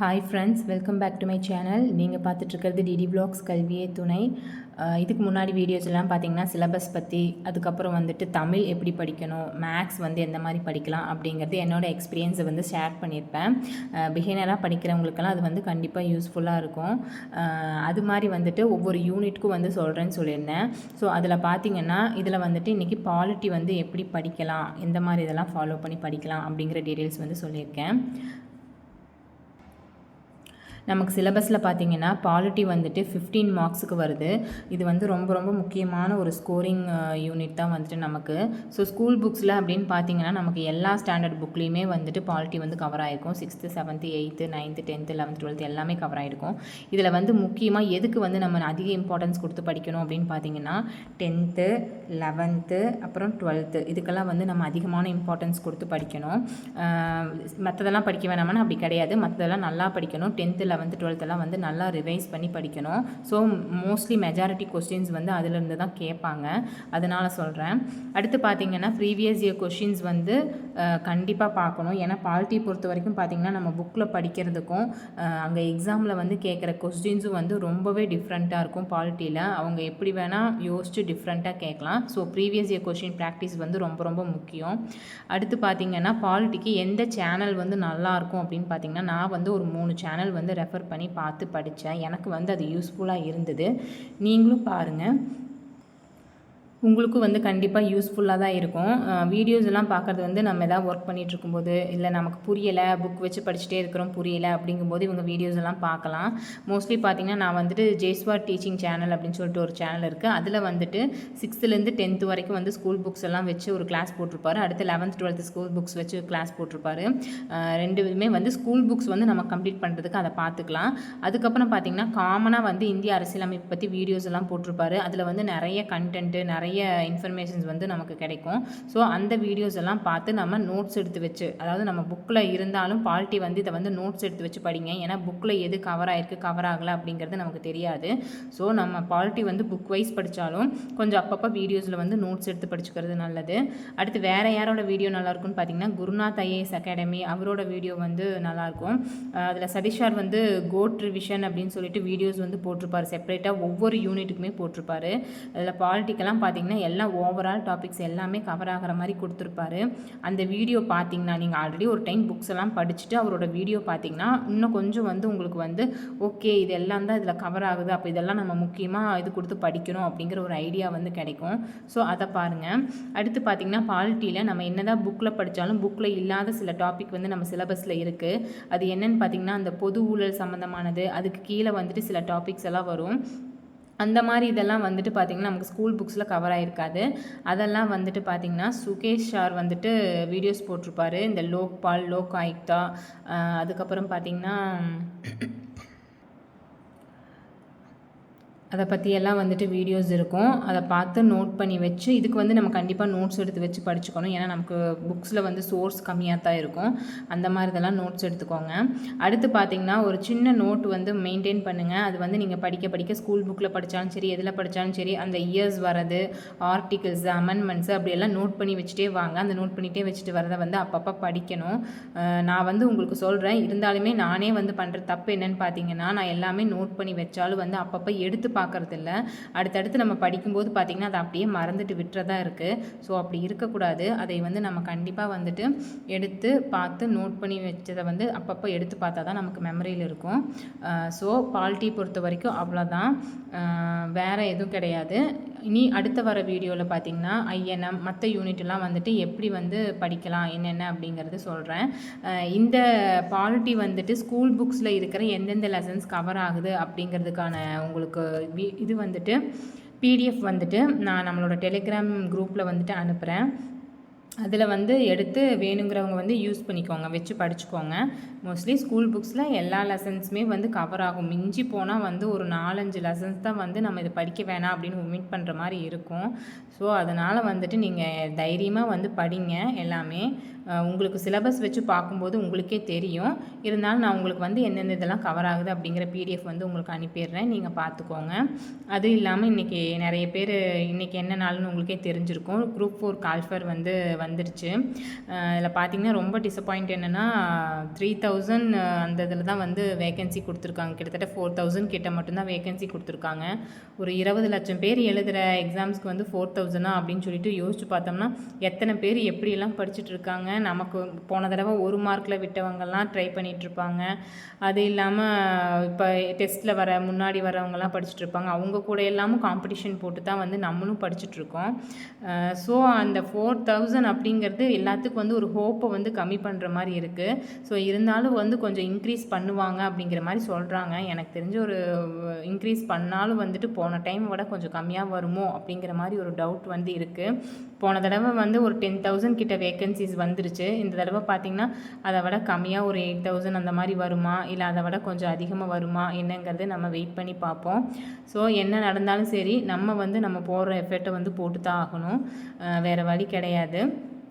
Hi friends welcome back to my channel நீங்கள் பார்த்துட்ருக்கிறது DD blocks கல்வியே துணை. இதுக்கு முன்னாடி வீடியோஸ் எல்லாம் பார்த்தீங்கன்னா சிலபஸ் பற்றி அதுக்கப்புறம் வந்துட்டு தமிழ் எப்படி படிக்கணும் மேக்ஸ் வந்து எந்த மாதிரி படிக்கலாம் அப்படிங்கிறது என்னோடய எக்ஸ்பீரியன்ஸை வந்து ஷேர் பண்ணியிருப்பேன். பிகினராக படிக்கிறவங்களுக்கெல்லாம் அது வந்து கண்டிப்பாக யூஸ்ஃபுல்லாக இருக்கும். அது மாதிரி வந்துட்டு ஒவ்வொரு யூனிட்க்கும் வந்து சொல்கிறேன்னு சொல்லியிருந்தேன். ஸோ அதில் பார்த்தீங்கன்னா இதில் வந்துட்டு இன்றைக்கி பாலிட்டி வந்து எப்படி படிக்கலாம் எந்த மாதிரி இதெல்லாம் ஃபாலோ பண்ணி படிக்கலாம் அப்படிங்கிற டீட்டெயில்ஸ் வந்து சொல்லியிருக்கேன். நமக்கு சிலபஸில் பார்த்தீங்கன்னா பாலிட்டி வந்துட்டு ஃபிஃப்டீன் மார்க்ஸுக்கு வருது. இது வந்து ரொம்ப ரொம்ப முக்கியமான ஒரு ஸ்கோரிங் யூனிட் தான் வந்துட்டு நமக்கு. ஸோ ஸ்கூல் புக்ஸில் அப்படின்னு பார்த்தீங்கன்னா நமக்கு எல்லா ஸ்டாண்டர்ட் புக்லேயுமே வந்துட்டு பாலிட்டி வந்து கவர் ஆகிருக்கும் sixth seventh eighth ninth tenth eleventh twelfth எல்லாமே கவர் ஆகிருக்கும் இதில் வந்து முக்கியமாக எதுக்கு வந்து நம்ம அதிக இம்பார்ட்டன்ஸ் கொடுத்து படிக்கணும் அப்படின்னு பார்த்தீங்கன்னா டென்த்து லெவன்த்து அப்புறம் டுவெல்த்து இதுக்கெல்லாம் வந்து நம்ம அதிகமான இம்பார்ட்டன்ஸ் கொடுத்து படிக்கணும். மற்றதெல்லாம் படிக்க வேணாமான்னு அப்படி கிடையாது. மற்றதெல்லாம் நல்லா படிக்கணும். டென்த்து வந்து டுவெல்த்தெல்லாம் வந்து நல்லா ரிவைஸ் பண்ணி படிக்கணும். ஸோ மோஸ்ட்லி மெஜாரிட்டி கொஸ்டின்ஸ் வந்து அதிலிருந்து தான் கேட்பாங்க. அதனால் சொல்கிறேன் அடுத்து பார்த்தீங்கன்னா ப்ரீவியஸ் இயர் கொஷின்ஸ் வந்து கண்டிப்பாக பார்க்கணும் ஏன்னா பால்ட்டி பொறுத்த வரைக்கும் பார்த்தீங்கன்னா நம்ம புக்கில் படிக்கிறதுக்கும் அங்கே எக்ஸாமில் வந்து கேட்குற கொஸ்டின்ஸும் வந்து ரொம்பவே டிஃப்ரெண்ட்டாக இருக்கும் பாலிட்டியில் அவங்க எப்படி வேணால் யோசிச்சு டிஃப்ரெண்ட்டாக கேட்கலாம். So previous year question practice வந்து ரொம்ப ரொம்ப முக்கியம். அடுத்து பார்த்தீங்கன்னா பாலிட்டிக்கு எந்த சேனல் வந்து நல்லாயிருக்கும் அப்படின்னு பார்த்தீங்கன்னா நான் வந்து ஒரு மூணு சேனல் வந்து ரெஃபர் பண்ணி பார்த்து படித்தேன். எனக்கு வந்து அது யூஸ்ஃபுல்லாக இருந்தது. நீங்களும் பாருங்கள் உங்களுக்கும் வந்து கண்டிப்பாக யூஸ்ஃபுல்லாக தான் இருக்கும். வீடியோஸ் எல்லாம் பார்க்குறது வந்து நம்ம எதாவது ஒர்க் பண்ணிகிட்டு இருக்கும்போது இல்லை நமக்கு புரியலை புக் வச்சு படிச்சுட்டே இருக்கிறோம் புரியலை அப்படிங்கும்போது இவங்க வீடியோஸ் எல்லாம் பார்க்கலாம். மோஸ்ட்லி பார்த்தீங்கன்னா நான் வந்துட்டு ஜெய்ஸ்வார் டீச்சிங் சேனல் அப்படின்னு சொல்லிட்டு ஒரு சேனல் இருக்குது அதில் வந்துட்டு சிக்ஸ்த்துலேருந்து டென்த்து வரைக்கும் வந்து ஸ்கூல் புக்ஸ் எல்லாம் வச்சு ஒரு கிளாஸ் போட்டிருப்பாரு. அடுத்து லெவன்த் டுவெல்த்து ஸ்கூல் புக்ஸ் வச்சு கிளாஸ் போட்டிருப்பாரு. ரெண்டுமே வந்து ஸ்கூல் புக்ஸ் வந்து நம்ம கம்ப்ளீட் பண்ணுறதுக்கு அதை பார்த்துக்கலாம். அதுக்கப்புறம் பார்த்தீங்கன்னா காமனாக வந்து இந்திய அரசியலமைப்பு பற்றி வீடியோஸ் எல்லாம் போட்டிருப்பாரு. அதில் வந்து நிறைய கண்டென்ட்டு நிறைய நிறைய இன்ஃபர்மேஷன்ஸ் வந்து நமக்கு கிடைக்கும். ஸோ அந்த வீடியோஸ் எல்லாம் பார்த்து நம்ம நோட்ஸ் எடுத்து வச்சு அதாவது நம்ம புக்கில் இருந்தாலும் பால்ட்டி வந்து இதை வந்து நோட்ஸ் எடுத்து வச்சு படிங்க. ஏன்னா புக்கில் எது கவர் ஆயிருக்கு கவர் ஆகலை அப்படிங்கிறது நமக்கு தெரியாது. ஸோ நம்ம பால்ட்டி வந்து புக் வைஸ் படித்தாலும் கொஞ்சம் அப்பப்போ வீடியோஸில் வந்து நோட்ஸ் எடுத்து படிச்சுக்கிறது நல்லது. அடுத்து வேறு யாரோட வீடியோ நல்லாயிருக்குன்னு பார்த்தீங்கன்னா குருநாத் ஐஏஎஸ் அகாடமி அவரோட வீடியோ வந்து நல்லாயிருக்கும் அதில் சதீஷார் வந்து கோட் ரிவிஷன் அப்படின்னு சொல்லிட்டு வீடியோஸ் வந்து போட்டிருப்பார். செப்பரேட்டாக ஒவ்வொரு யூனிட்டுக்குமே போட்டிருப்பார். அதில் பாலிட்டிக்கெல்லாம் பார்த்தீங்கன்னா எல்லாம் ஓவரால் டாபிக்ஸ் எல்லாமே கவர் ஆகிற மாதிரி கொடுத்துருப்பாரு. அந்த வீடியோ பார்த்தீங்கன்னா நீங்கள் ஆல்ரெடி ஒரு டைம் புக்ஸ் எல்லாம் படிச்சுட்டு அவரோட வீடியோ பார்த்தீங்கன்னா இன்னும் கொஞ்சம் வந்து உங்களுக்கு வந்து ஓகே இது எல்லாம் தான் இதில் கவர் ஆகுது. அப்போ இதெல்லாம் நம்ம முக்கியமாக இது கொடுத்து படிக்கணும் அப்படிங்கிற ஒரு ஐடியா வந்து கிடைக்கும். ஸோ அதை பாருங்கள் அடுத்து பார்த்தீங்கன்னா பாலிட்டியில் நம்ம என்ன தான் புக்கில் படித்தாலும் புக்கில் இல்லாத சில டாபிக் வந்து நம்ம சிலபஸில் இருக்குது அது என்னன்னு பார்த்தீங்கன்னா அந்த பொது ஊழல் சம்மந்தமானது அதுக்கு கீழே வந்துட்டு சில டாபிக்ஸ் எல்லாம் வரும். அந்த மாதிரி இதெல்லாம் வந்துட்டு பார்த்திங்கன்னா நமக்கு ஸ்கூல் புக்ஸில் கவர் ஆகிருக்காது அதெல்லாம் வந்துட்டு பார்த்திங்கன்னா சுகேஷ் சார் வந்துட்டு வீடியோஸ் போட்டிருப்பாரு. இந்த லோக்பால் லோக் ஆயுக்தா அதுக்கப்புறம் பார்த்திங்கன்னா அதை பற்றியெல்லாம் வந்துட்டு வீடியோஸ் இருக்கும். அதை பார்த்து நோட் பண்ணி வச்சு இதுக்கு வந்து நம்ம கண்டிப்பாக நோட்ஸ் எடுத்து வச்சு படிச்சுக்கணும். ஏன்னா நமக்கு புக்ஸில் வந்து சோர்ஸ் கம்மியாக தான் இருக்கும். அந்த மாதிரி இதெல்லாம் நோட்ஸ் எடுத்துக்கோங்க. அடுத்து பார்த்திங்கன்னா ஒரு சின்ன நோட் வந்து மெயின்டைன் பண்ணுங்கள் அது வந்து நீங்கள் படிக்க படிக்க ஸ்கூல் புக்கில் படித்தாலும் சரி எதில் படித்தாலும் சரி அந்த இயர்ஸ் வரது ஆர்டிகிள்ஸ் அமெண்ட்மெண்ட்ஸ் அப்படியெல்லாம் நோட் பண்ணி வச்சுட்டே வாங்க. அந்த நோட் பண்ணிகிட்டே வச்சுட்டு வரதை வந்து அப்பப்போ படிக்கணும். நான் வந்து உங்களுக்கு சொல்கிறேன் இருந்தாலுமே நானே வந்து பண்ணுற தப்பு என்னன்னு பார்த்தீங்கன்னா நான் எல்லாமே நோட் பண்ணி வச்சாலும் வந்து அப்பப்போ எடுத்து பார்க்கறது அடுத்தடுத்து நம்ம படிக்கும்போது பார்த்திங்கன்னா அதை அப்படியே மறந்துட்டு விட்டுறதா இருக்குது ஸோ அப்படி இருக்கக்கூடாது. அதை வந்து நம்ம கண்டிப்பாக வந்துட்டு எடுத்து பார்த்து நோட் பண்ணி வச்சதை வந்து அப்பப்போ எடுத்து பார்த்தா தான் நமக்கு மெமரியில் இருக்கும். ஸோ பால்ட்டி பொறுத்த வரைக்கும் அவ்வளோதான் வேறு எதுவும் கிடையாது. இனி அடுத்த வர வீடியோவில் பார்த்தீங்கன்னா ஐஎன்எம் மற்ற யூனிட்லாம் வந்துட்டு எப்படி வந்து படிக்கலாம் என்னென்ன அப்படிங்கிறது சொல்கிறேன் இந்த பாலிட்டி வந்துட்டு ஸ்கூல் புக்ஸில் இருக்கிற எந்தெந்த லெசன்ஸ் கவர் ஆகுது அப்படிங்கிறதுக்கான உங்களுக்கு வி- இது வந்துட்டு பிடிஎஃப் வந்துட்டு நான் நம்மளோட டெலிகிராம் குரூப்பில் வந்துட்டு அனுப்புகிறேன் அதில் வந்து எடுத்து வேணுங்கிறவங்க வந்து யூஸ் பண்ணிக்கோங்க வச்சு படிச்சுக்கோங்க. மோஸ்ட்லி ஸ்கூல் புக்ஸில் எல்லா லெசன்ஸுமே வந்து கவர் ஆகும். மிஞ்சி போனால் வந்து ஒரு நாலஞ்சு லெசன்ஸ் தான் வந்து நம்ம இதை படிக்க வேணாம் அப்படின்னு ஒமிட் பண்ணுற மாதிரி இருக்கும். ஸோ அதனால் வந்துட்டு நீங்கள் தைரியமாக வந்து படிங்க எல்லாமே. உங்களுக்கு சிலபஸ் வச்சு பார்க்கும்போது உங்களுக்கே தெரியும். இருந்தாலும் நான் உங்களுக்கு வந்து எந்தெந்த இதெல்லாம் கவர் ஆகுது அப்படிங்கிற பிடிஎஃப் வந்து உங்களுக்கு அனுப்பிடுறேன். நீங்கள் பார்த்துக்கோங்க. அதுவும் இல்லாமல் இன்றைக்கி நிறைய பேர் இன்றைக்கி என்ன நாள்னு உங்களுக்கே தெரிஞ்சிருக்கும். குரூப் ஃபோர் கால்ஃபர் வந்து வந்துருச்சு. இதில் பார்த்தீங்கன்னா ரொம்ப டிசப்பாயிண்ட் என்னென்னா த்ரீ தௌசண்ட் அந்த இதில் தான் வந்து வேகன்சி கொடுத்துருக்காங்க. கிட்டத்தட்ட ஃபோர் தௌசண்ட் கிட்ட மட்டும்தான் வேகன்சி கொடுத்துருக்காங்க. ஒரு இருபது லட்சம் பேர் எழுதுகிற எக்ஸாம்ஸ்க்கு வந்து ஃபோர் தௌசண்டா அப்படின்னு சொல்லிட்டு யோசிச்சு பார்த்தோம்னா எத்தனை பேர் எப்படியெல்லாம் படிச்சுட்டு இருக்காங்க? நமக்கு போன தடவை ஒரு மார்க்கில் விட்டவங்கெல்லாம் ட்ரை பண்ணிகிட்ருப்பாங்க அது இல்லாமல் இப்போ டெஸ்ட்டில் வர முன்னாடி வரவங்கலாம் படிச்சுட்டு இருப்பாங்க. அவங்க கூட எல்லாமும் காம்படிஷன் போட்டு தான் வந்து நம்மளும் படிச்சுட்ருக்கோம் ஸோ அந்த ஃபோர் தௌசண்ட் அப்படிங்கிறது எல்லாத்துக்கும் வந்து ஒரு ஹோப்பை வந்து கம்மி பண்ணுற மாதிரி இருக்குது ஸோ இருந்தாலும் வந்து கொஞ்சம் இன்க்ரீஸ் பண்ணுவாங்க அப்படிங்கிற மாதிரி சொல்கிறாங்க எனக்கு தெரிஞ்ச ஒரு இன்க்ரீஸ் பண்ணாலும் வந்துட்டு போன டைம் விட கொஞ்சம் கம்மியாக வருமோ அப்படிங்கிற மாதிரி ஒரு டவுட் வந்து இருக்குது போன தடவை வந்து ஒரு டென் தௌசண்ட் கிட்ட வேக்கன்சிஸ் வந்துருச்சு. இந்த தடவை பார்த்திங்கன்னா அதை விட கம்மியாக ஒரு எயிட் தௌசண்ட் அந்த மாதிரி வருமா? இல்லை அதை விட கொஞ்சம் அதிகமாக வருமா? என்னங்கிறது நம்ம வெயிட் பண்ணி பார்ப்போம். ஸோ என்ன நடந்தாலும் சரி நம்ம வந்து நம்ம போடுற எஃபர்ட்டை வந்து போட்டு தான் ஆகணும் வேறு வழி கிடையாது.